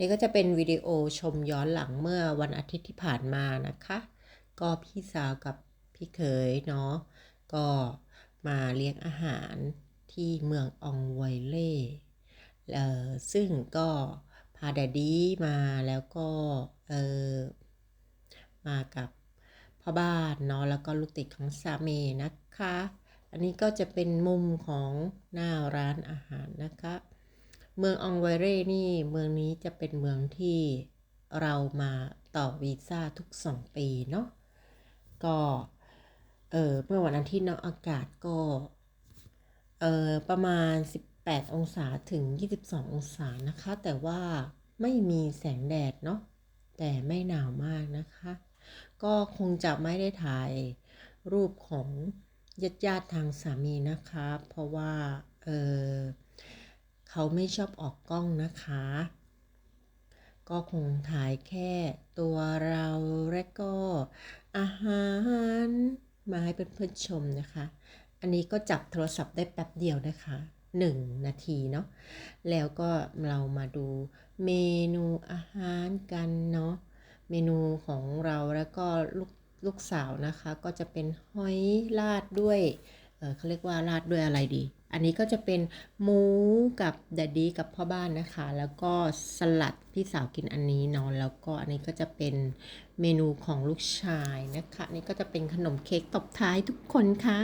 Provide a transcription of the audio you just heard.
นี่ก็จะเป็นวิดีโอชมย้อนหลังเมื่อวันอาทิตย์ที่ผ่านมานะคะ ก็พี่สาวกับพี่เขยเนาะก็มาเลี้ยงอาหารที่เมืองอองไวเล่เออซึ่งก็พาแดดดี้มาแล้วก็เออมากับพ่อบ้านเนาะแล้วก็ลูกติดของสามีนะคะ อันนี้ก็จะเป็นมุมของหน้าร้านอาหารนะคะ เมืองอองไวเร่นี่เมืองนี้จะเป็นเมืองที่เรามาต่อวีซ่าทุก 2 ปีเนาะก็เออเมื่อวันอาทิตย์เนาะอากาศก็เออประมาณ 18 องศาถึง 22 องศานะคะ แต่ว่าไม่มีแสงแดดเนาะแต่ไม่หนาวมากนะคะ ก็คงจะไม่ได้ถ่ายรูปของญาติญาติทางสามีนะคะ เพราะว่าเออ เขาไม่ชอบออกกล้องนะคะ ก็คงถ่ายแค่ตัวเราและก็อาหารมาให้เพื่อนๆชมนะคะ อันนี้ก็จับโทรศัพท์ได้แป๊บเดียวนะคะหนึ่งนาทีเนาะ แล้วก็เรามาดูเมนูอาหารกันเนาะ เมนูของเราแล้วก็ลูกลูกสาวนะคะ ก็จะเป็นหอยราดด้วย เขาเรียกว่าราดด้วยอะไรดี อันนี้ก็จะเป็นหมูกับแดดดี้กับพ่อบ้านนะคะ แล้วก็สลัดพี่สาวกินอันนี้เนาะแล้วก็อันนี้ก็จะเป็นเมนูของลูกชายนะคะนนี่ก็จะเป็นขนมเค้กตบท้ายทุกคนค่ะ